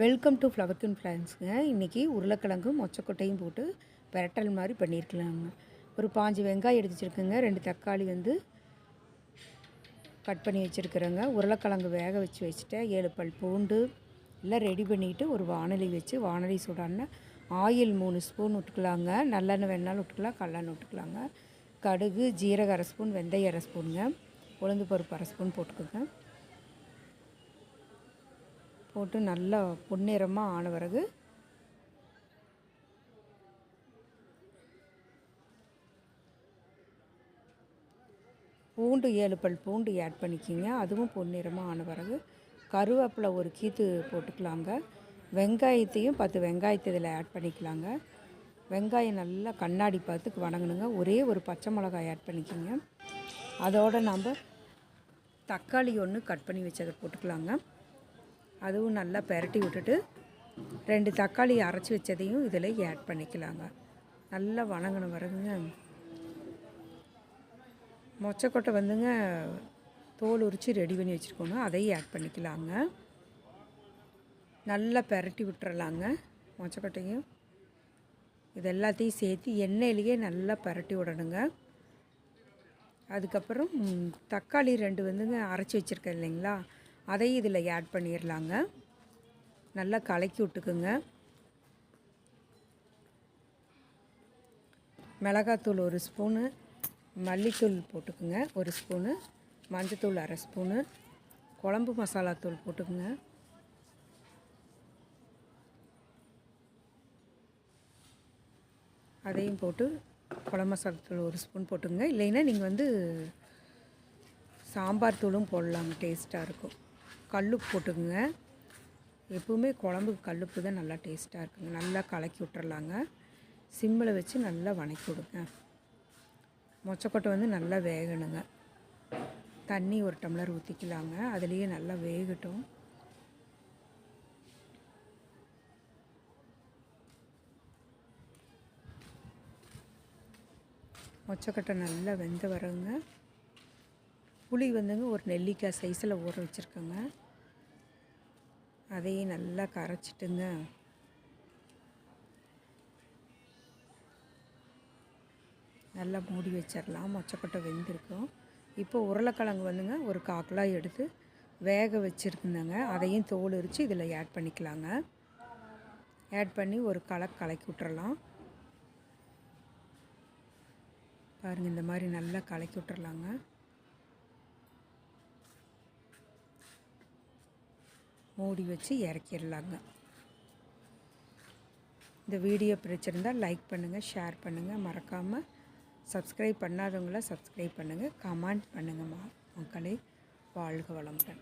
Welcome to flower தூன் ஃப்ளான்ஸுங்க இன்றைக்கி உருளைக்கிழங்கும் மொச்சக்கொட்டையும் போட்டு பெரட்டல் மாதிரி பண்ணியிருக்கலாங்க ஒரு பாஞ்சு வெங்காயம் எடுத்து வச்சுருக்கேங்க. ரெண்டு தக்காளி வந்து கட் பண்ணி வச்சுருக்குறேங்க. உருளைக்கிழங்கு வேக வச்சு வச்சுட்டேன். ஏழு பல் பூண்டு எல்லாம் ரெடி பண்ணிவிட்டு ஒரு வானொலி வச்சு வானொலி சுடான ஆயில் மூணு ஸ்பூன் விட்டுக்கலாங்க நல்லெண்ணெய் வேணாலும் விட்டுக்கலாம் கல்லெண்ணெய் விட்டுக்கலாங்க கடுகு ஜீரக அரை ஸ்பூன் வெந்தயம் அரை ஸ்பூனுங்க உளுந்து பருப்பு அரை ஸ்பூன் போட்டுக்கோங்க. போட்டு நல்லா பொன்னிறமாக ஆன பிறகு பூண்டு ஏழு பல் பூண்டு ஆட் பண்ணிக்கிங்க. அதுவும் பொன்னிறமாக ஆன பிறகு கருவேப்பிலை ஒரு கீத்து போட்டுக்கலாங்க. வெங்காயத்தையும் பத்து வெங்காயத்தை இதில் ஆட் பண்ணிக்கலாங்க. வெங்காயம் நல்லா கண்ணாடி பார்த்து வணங்கணுங்க. ஒரே ஒரு பச்சை மிளகாய் ஆட் பண்ணிக்கிங்க. அதோடு நம்ம தக்காளி ஒன்று கட் பண்ணி வச்சதை போட்டுக்கலாங்க. அதுவும் நல்லா பெரட்டி விட்டுட்டு ரெண்டு தக்காளி அரைச்சி வச்சதையும் இதில் ஆட் பண்ணிக்கலாங்க. நல்லா வணங்கணும் வரங்க மொச்சக்கொட்டை வந்துங்க தோல் உரித்து ரெடி பண்ணி வச்சுருக்கோங்க. அதையும் ஆட் பண்ணிக்கலாங்க. நல்லா பெரட்டி விட்டுறலாங்க மொச்சக்கொட்டையும். இது எல்லாத்தையும் சேர்த்து எண்ணெயிலேயே நல்லா பரட்டி விடணுங்க. அதுக்கப்புறம் தக்காளி ரெண்டு வந்துங்க அரைச்சி வச்சுருக்கேன் இல்லைங்களா? அதையும் இதில் ஆட் பண்ணிடலாங்க நல்லா கலக்கி விட்டுக்குங்க. மிளகாத்தூள் ஒரு ஸ்பூனு மல்லித்தூள் போட்டுக்குங்க ஒரு ஸ்பூனு மஞ்சத்தூள் அரை ஸ்பூனு குழம்பு மசாலாத்தூள் போட்டுக்குங்க. அதையும் போட்டு குழம்பு மசாலாத்தூள் ஒரு ஸ்பூன் போட்டுங்க இல்லைன்னா நீங்கள் வந்து சாம்பார் தூளும் போடலாங்க டேஸ்ட்டாக இருக்கும். கல்லுப்பு போட்டுக்குங்க. எப்பவுமே குழம்புக்கு கல்லுப்பு தான் நல்லா டேஸ்ட்டாக இருக்குங்க. நல்லா கலக்கி விட்டுறலாங்க. சிம்மில் வச்சு நல்லா வணக்கி விடுங்க. மொச்சக்கொட்டை வந்து நல்லா வேகணுங்க. தண்ணி ஒரு டம்ளர் ஊற்றிக்கலாங்க அதுலேயே நல்லா வேகட்டும். மொச்சக்கொட்டை நல்லா வெந்து வரங்க புளி வந்துங்க ஒரு நெல்லிக்காய் சைஸில் ஊற வச்சுருக்கோங்க. அதையும் நல்லா கரைச்சிட்டுங்க. நல்லா மூடி வச்சிடலாம் மொச்சக்கொட்டை வெந்திருக்கும். இப்போ உருளைக்கிழங்கு வந்துங்க ஒரு காக்கலாக எடுத்து வேக வச்சுருக்குந்தாங்க அதையும் தோல் உரித்து இதில் ஆட் பண்ணிக்கலாங்க. ஆட் பண்ணி ஒரு களை கலக்கி விட்டுறலாம். பாருங்கள் இந்த மாதிரி நல்லா கலக்கி விட்டுறலாங்க. மூடி வச்சு இறக்கிடலாங்க. இந்த வீடியோ பிடிச்சிருந்தால் லைக் பண்ணுங்கள் ஷேர் பண்ணுங்கள் மறக்காமல் சப்ஸ்கிரைப் பண்ணாதவங்கள சப்ஸ்கிரைப் பண்ணுங்கள் கமெண்ட் பண்ணுங்கள் மக்களே வாழ்க வளமுடன்.